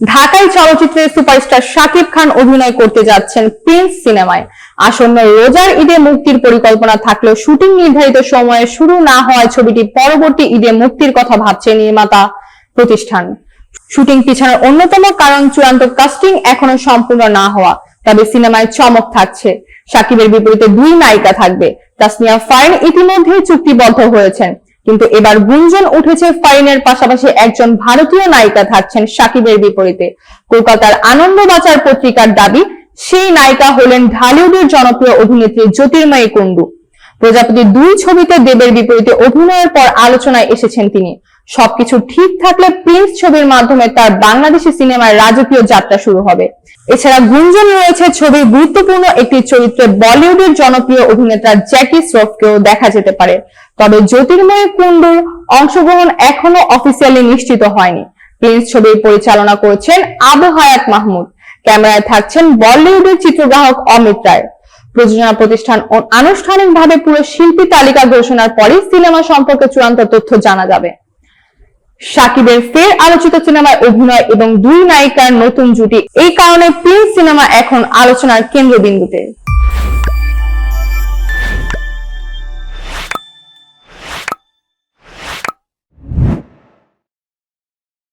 ঢাকাই চলচ্চিত্রের সুপারস্টার শাকিব খান অভিনয় করতে যাচ্ছেন প্রিন্স সিনেমায়। আসন্ন রোজার ঈদে মুক্তির পরিকল্পনা থাকলেও শুটিং নির্ধারিত সময়ে শুরু না হওয়ায় ছবিটি পরবর্তী ঈদে মুক্তির কথা ভাবছে নির্মাতা প্রতিষ্ঠান। শুটিং পিছানোর অন্যতম কারণ চূড়ান্ত কাস্টিং এখনও সম্পূর্ণ না হওয়া, তবে সিনেমায় চমক থাকছে। সাকিবের বিপরীতে দুই নায়িকা থাকবে। তাসমিয়া ফাইন ইতিমধ্যেই চুক্তিবদ্ধ হয়েছেন। কিন্তু এবার গুঞ্জন উঠেছে ফারিনের পাশাপাশি একজন ভারতীয় নায়িকা থাকছেন সাকিবের বিপরীতে। কলকাতার আনন্দবাজার পত্রিকার দাবি, সেই নায়িকা হলেন ঢালিউডের জনপ্রিয় অভিনেত্রী জ্যোতির্ময়ী কুণ্ডু। প্রজাপতি দুই ছবিতে দেবের বিপরীতে অভিনয়ের পর আলোচনায় এসেছেন তিনি। সবকিছু ঠিক থাকলে প্রিন্স ছবির মাধ্যমে তার বাংলাদেশি সিনেমার রাজকীয় যাত্রা শুরু হবে। এছাড়া গুঞ্জন রয়েছে ছবির গুরুত্বপূর্ণ একটি চরিত্রে বলিউডের জনপ্রিয় অভিনেতা জ্যাকি শ্রফকেও দেখা যেতে পারে। তবে জ্যোতির্ময় কুণ্ডুর অংশগ্রহণ এখনও অফিসিয়ালি নিশ্চিত হয়নি। প্রিন্স ছবির পরিচালনা করেছেন আবু হায়াত মাহমুদ। ক্যামেরায় থাকছেন বলিউডের চিত্রগ্রাহক অমিত রায়। প্রযোজনা প্রতিষ্ঠান আনুষ্ঠানিকভাবে পুরো শিল্পী তালিকা ঘোষণার পরই সিনেমা সম্পর্কে চূড়ান্ত তথ্য জানা যাবে। সাকিবের ফের আলোচিত সিনেমায় অভিনয় এবং দুই নায়িকার নতুন জুটি। এই কারণে প্রিন্স সিনেমা এখন আলোচনার কেন্দ্রবিন্দুতে।